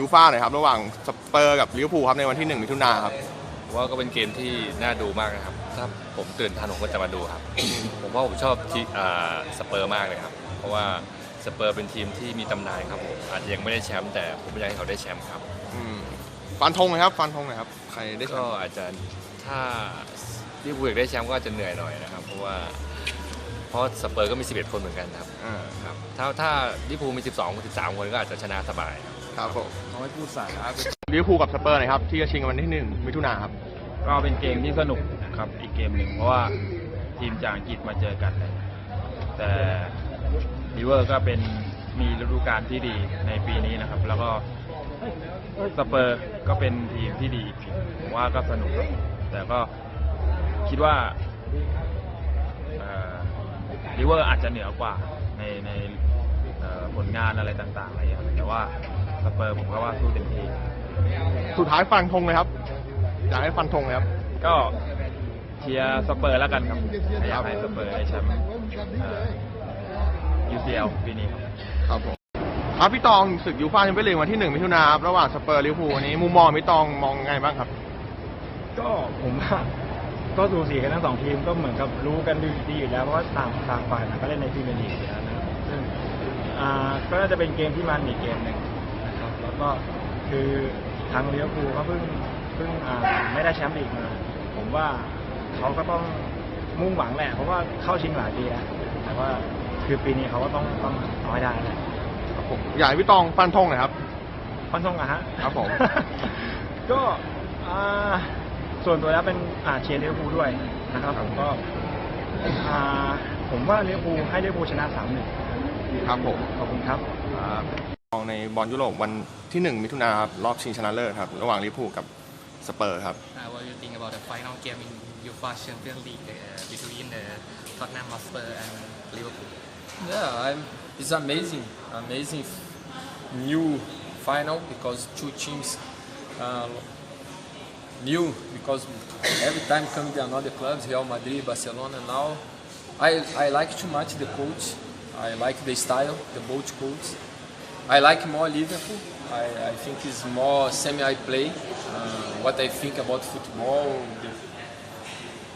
ยูฟ่าหน่อยครับระหว่างสเปอร์กับลิเวอร์พูลครับในวันที่1มิถุนายนครับผมว่าก็เป็นเกมที่น่าดูมากนะครับ ถ้าผมตื่นทันผมก็จะมาดูครับ ผมว่าผมชอบที่อ่าสเปอร์มากเลยครับ เพราะว่าสเปอร์เป็นทีมที่มีตำนานครับผมอาจจะยังไม่ได้แชมป์แต่ผมอยากให้เขาได้แชมป์ครับอืมฟันธงเลยครับฟันธงเลยครับใครได้แชก็มป์อาจจะถ้าลิเวอร์พูลอยากได้แชมป์ก็อาจจะเหนื่อยหน่อยนะครับ เพราะว่าเพราะสเปอร์ก็มี 11 คนเหมือนกันครับอ่าครับถ้าถ้าลิเวอร์พูลมี 12 13 คนก็อาจจะชนะสบายครับ ครับผมเขาไม่พูดสาระลิเวอร์พูลกับสเปอร์หน่อยครับ ที่จะชิงกันวันที่1มิถุนายนครับ ก็เป็นเกมที่สนุกครับ อีกเกมหนึ่งเพราะว่าทีมจากอังกฤษมาเจอกัน แต่ลิเวอร์ก็เป็นมีฤดูกาลที่ดีในปีนี้นะครับ แล้วก็สเปอร์ก็เป็นทีมที่ดีอีกทีมผมว่าก็สนุกครับแต่ก็คิดว่าลิเวอร์อาจจะเหนือกว่าในในเอ่อผลงานอะไรต่างๆอะไรอย่างเงี้ยครับแต่ว่า สเปอร์ผมก็ว่าสู้เต็มที่ สุดท้ายฟันธงเลยครับอยากให้ฟันธงเลยครับ ก็เชียร์สเปอร์แล้วกันครับอยากให้สเปอร์ได้แชมป์เอ่อ UCL ปีนี้ครับ ครับผมครับพี่ตองศึกยูฟ่าแชมเปี้ยนลีกวันที่1มิถุนายนครับระหว่างสเปอร์ลิเวอร์พูลวันนี้มุมมองพี่ตองมองไงบ้างครับ ก็ผมว่าก็สูสีกันทั้งสองทีมก็เหมือนกับรู้กันดีดีอยู่แล้วเพราะว่าต่างต่างฝ่ายต่างก็เล่นในพรีเมียร์ลีกอยู่แล้วนะครับซึ่งอ่าก็น่าจะเป็นเกมที่มันอีกเกมหนึ่งนะครับแล้ว ก็คือทางเลี้ยวภูลก็เพิ่งเพิ่งอ่าไม่ได้แชมป์ลีกมา ผมว่าเขาก็ต้องมุ่งหวังแหละเพราะว่าเข้าชิงหลายปีแล้วแต่ว่าคือปีนี้เขาก็ต้องต้องเอาให้ได้แหละครับผมอยากให้พี่ตองฟันธงหน่อยครับฟันธงอะฮะครับผมก็อ่าส่วนตัวแล้วเป็นอ่าเชียร์ลิเวอร์พูลด้วยนะครับผมก็อ่าผมว่าลิเวอร์พูลให้ลิเวอร์พูลชนะสามหนึ่งครับผมขอบคุณครับครับมอง ในบอลยุโรปวันที่ 1 มิถุนายนครับรอบชิงชนะเลิศครับ ระหว่างลิเวอร์พูลกับสเปอร์ครับ Uh, what do you think about the final game in UEFA Champions League uh, between the Tottenham Hotspur and Liverpool? Yeah, I'm, it's amazing, amazing new final because two teams uh, new because every time come to another clubs, Real Madrid, Barcelona. Now, I I like too much the coach. I like the style, the both coach. I like more Liverpool. I, I think it's more semi play. Uh, what I think about football.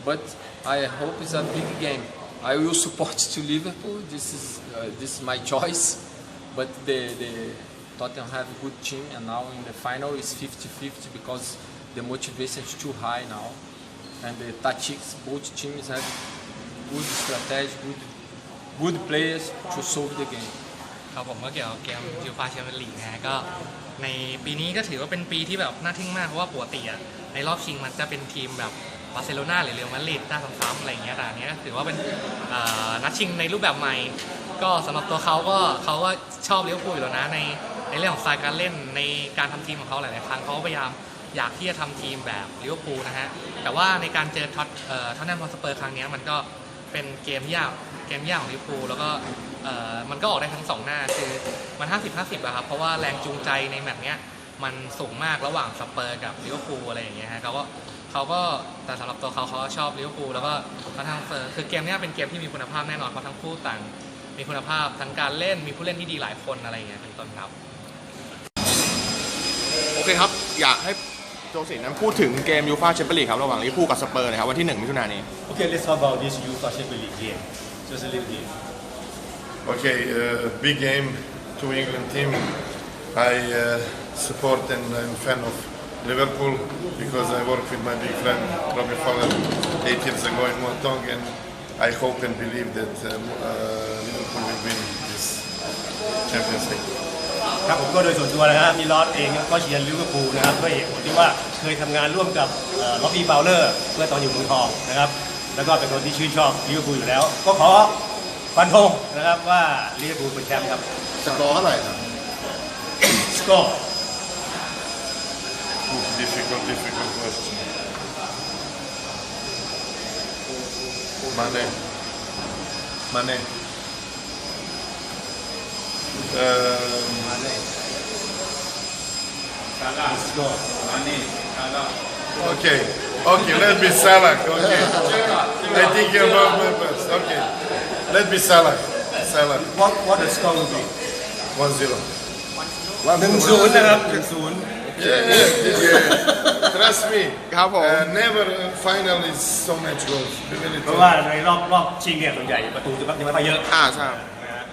But I hope it's a big game. I will support to Liverpool. This is uh, this is my choice. But the, the Tottenham have a good team, and now in the final is 50-50 because the motivation is too high now, and the tactics both teams have good strategy, good good players to solve the game. ครับผมก็เกี่ยวกับเกมยูฟาแชมเปี้ยนลีกนะฮะก็ในปีนี้ก็ถือว่าเป็นปีที่แบบน่าทึ่งมากเพราะว่าปกติอะในรอบชิงมันจะเป็นทีมแบบบาร์เซโลนาหรือเรอัลมาดริดหน้าซ้ำๆอะไรอย่างเงี้ยแต่อันเนี้ยถือว่าเป็นเอ่อนัดชิงในรูปแบบใหม่ ก็สำหรับตัวเขาก็เขาก็ชอบลิเวอร์พูลอยู่แล้วนะในในเรื่องของสไตล์การเล่นในการทำทีมของเขาหลายๆครั้งเขาก็พยายามอยากที่จะทำทีมแบบลิเวอร์พูลนะฮะแต่ว่าในการเจอท็อตเอ่อท็อตแนมฮอตสเปอร์ครั้งเนี้ยมันก็เป็นเกมยากเกมยากของลิเวอร์พูลแล้วก็ มันก็ออกได้ทั้งสองหน้าคือมัน 50 50อะครับ เพราะว่าแรงจูงใจในแมตช์เนี้ยมันสูงมากระหว่างสเปอร์กับลิเวอร์พูลอะไรอย่างเงี้ยฮะเขาก็เขาก็แต่สำหรับตัวเขาเขาก็ชอบลิเวอร์พูลแล้วก็เขาทางสเปอร์คือเกมเนี้ยเป็นเกมที่มีคุณภาพแน่นอนเพราะทั้งคู่ต่าง มีคุณภาพทั้งการเล่นมีผู้เล่นที่ดีหลายคนอะไรอย่างเงี้ยเป็นต้นครับ โอเคครับ อยากให้โจสินนั้นพูดถึงเกมยูฟ่าแชมเปี้ยนลีกครับระหว่างลิเวอร์พูลกับสเปอร์นะครับวันที่ 1 มิถุนายนนี้ Okay, let's talk about this UEFA Champions League game. Just a little bit. Okay, uh, big game, two England team. I uh, support and I'm fan of Liverpool because I work with my big friend Robbie Fowler eight years ago in Montong and I hope and believe that um, uh, Liverpool will win this Champions League. ครับผมก็โดยส่วนตัวนะครับมีลอสเองก็เชียร์ลิเวอร์พูลนะครับด้วยเหตุผลที่ว่าเคยทำงานร่วมกับล็อบบี้เบลเลอร์เมื่อตอนอยู่เมืองทองนะครับแล้วก็เป็นคนที่ชื่นชอบลิเวอร์พูลอยู่แล้ว ก็ขอ ฟันธงนะครับว่าลิเวอร์พูลเป็นแชมป์ครับสกอร์เท่าไหร่ครับ สกอร์ Difficult, difficult question. Mane. Mane. Um, สกอร์ okay, okay, let me Salah. Okay. I think you're about my best. Okay. Let me Salah. Salah. what what the score will be 1 0. One หนึ่ง to ศูนย์ one. นะครับหนึ่งศูนย์ Yeah, yeah, yeah. Trust me. ครับผม Uh, never uh, final is so much goals. We will เพราะว่าในรอบรอบชิงเนี่ยส่วนใหญ่ประตูจะไม่ค่อยเยอะ อ่าใช่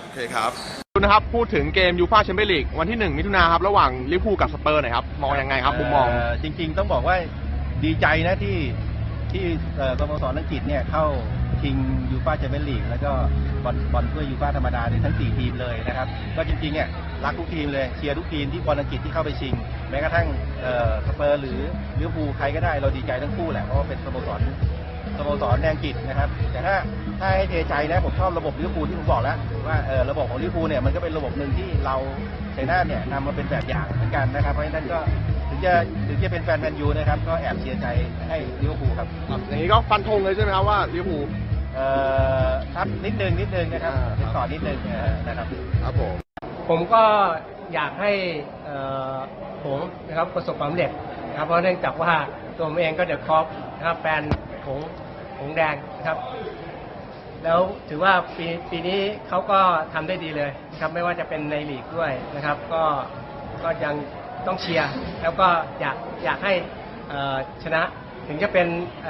โอเคครับดูนะครับพูดถึงเกมยูฟ่าแชมเปี้ยนลีกวันที่ 1 มิถุนาครับ ระหว่างลิเวอร์พูลกับสเปอร์หน่อยครับ มองยังไงครับมุมมอง เจริงๆต้องบอกว่า ดีใจนะที่ที่สโมสรอังกฤษเนี่ยเข้าชิงยูฟ่าแชมเปี้ยนลีกแล้วก็บอลบอลถ้วยยูฟ่าธรรมดาในทั้ง 4 ทีมเลยนะครับ ก็จริงๆเนี่ยรักทุกทีมเลยเชียร์ทุกทีมที่บอลอังกฤษที่เข้าไปชิง แม้กระทั่งเออสเปอร์หรือลิเวอร์พูลใครก็ได้เราดีใจทั้งคู่แหละเพราะว่าเป็นสโมสรสโมสรในอังกฤษนะครับ แต่ถ้าถ้าให้เทใจนะผมชอบระบบลิเวอร์พูลที่ผมบอกแล้วว่าเออระบบของลิเวอร์พูลเนี่ยมันก็เป็นระบบหนึ่งที่เราชัยนาเนี่ยนำมาเป็นแบบอย่างเหมือนกันนะครับเพราะฉะนั้นก็ จะถึงจะเป็นแฟนแมนยูนะครับ ก็แอบเชียร์ใจให้ลิเวอร์พูลครับอย่างนี้ก็ฟันธงเลยใช่ไหมครับว่าลิเวอร์พูลเอ่อครับนิดนึงนิดนึงนะครับอ่าครับต่อนิดนึงเออนะครับครับผม ผมก็อยากให้เอ่อผมนะครับประสบความสำเร็จนะครับเพราะเนื่องจากว่าตัวผมเองก็เดอะคอปนะครับแฟนผงผงแดงนะครับ แล้วถือว่าปีปีนี้เขาก็ทำได้ดีเลยนะครับไม่ว่าจะเป็นในลีกด้วยนะครับ ก็ก็ยัง ต้องเชียร์แล้วก็อยากอยากให้ชนะถึงจะเป็นอ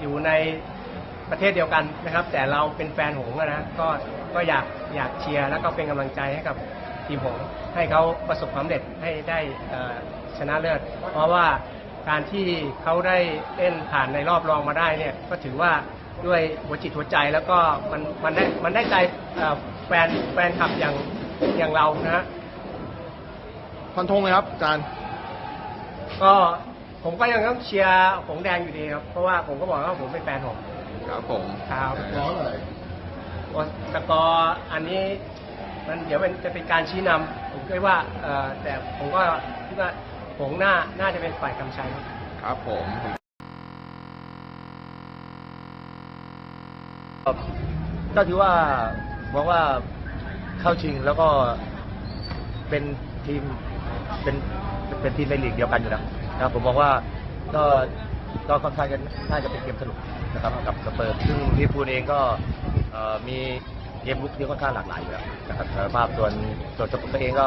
อยู่ในประเทศเดียวกันนะครับ แต่เราเป็นแฟนหงนะก็ก็อยากอยากเชียร์แล้วก็เป็นกำลังใจให้กับทีมหงให้เขาประสบความสำเร็จให้ได้ชนะเลิศเพราะว่าการที่เขาได้เล่นผ่านในรอบรองมาได้เนี่ยก็ถือว่าด้วยหัวจิตหัวใจแล้วก็มันมันได้มันได้ใจแฟนแฟนคลับอย่างอย่างเรานะฮะ ฟันธงเลยครับอาจารย์ ก็ผมก็ยังต้องเชียร์หงส์แดงอยู่ดีครับ เพราะว่าผมก็บอกว่าผมเป็นแฟนหงส์ครับผมครับโอ้สกอร์อันนี้มันเดี๋ยวเป็นจะเป็นการชี้นำผมคิดว่าเอ่อแต่ผมก็คิดว่าหงส์น่าน่าจะเป็นฝ่ายกำชัยครับ ครับผม ก็ถือว่าหวังว่าเข้าชิงแล้วก็เป็นทีม เป็นเป็นทีมในลีกเดียวกันอยู่แล้วนะครับผมมองว่าก็ก็ค่อนข้างจะน่าจะเป็นเกมสนุกนะครับกับสเปอร์ซึ่งลิเวอร์พูลเองก็เอ่อมีเกมลุกที่ค่อนข้างหลากหลายอยู่แล้วนะครับคุณภาพส่วนส่วนสเปอร์เองก็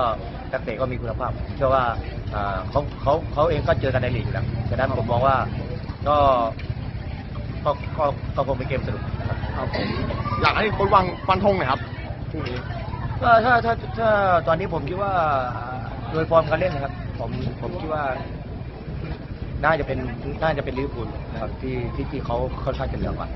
นักเตะก็มีคุณภาพเชื่อว่าเอ่อเขาเขาเขาเองก็เจอกันในลีกอยู่แล้วฉะนั้นผมมองว่าก็ก็ก็ก็คงเป็นเกมสนุกนะครับ ครับผมอยากให้โค้ชวังฟันธงหน่อยครับพรุ่งนี้ ก็ถ้าถ้าถ้าตอนนี้ผมคิดว่า โดยฟอร์มการเล่นนะครับ ผมผมคิดว่า น่าจะเป็นน่าจะเป็นลิเวอร์พูลนะครับที่ที่ที่เขาเขางจะเหนือกว่า